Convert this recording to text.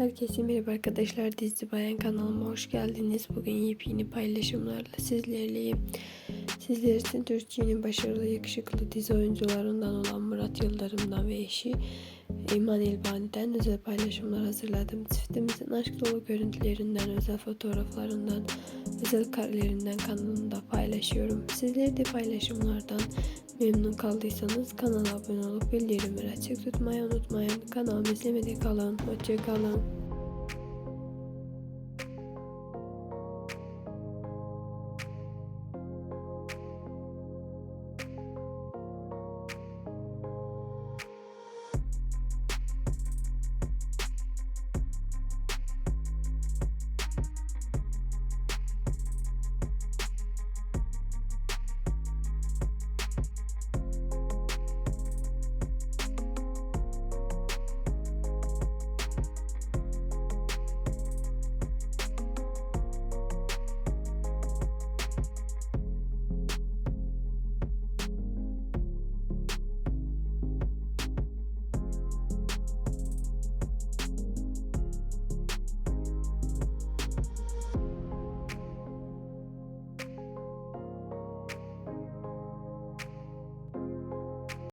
Herkese merhaba arkadaşlar Dizi Bayan kanalıma hoş geldiniz. Bugün yepyeni paylaşımlarla sizlerleyim. Sizler için Türkiye'nin başarılı yakışıklı dizi oyuncularından olan Murat Yıldırım'dan ve eşi İman İlbani'den özel paylaşımlar hazırladım. Çiftimizin aşk dolu görüntülerinden, özel fotoğraflarından, özel karelerinden kanalımda paylaşıyorum. Sizler de paylaşımlardan memnun kaldıysanız kanala abone olup bildirimleri açık tutmayı unutmayın. Kanalımı izlemede kalın. Hoşçakalın.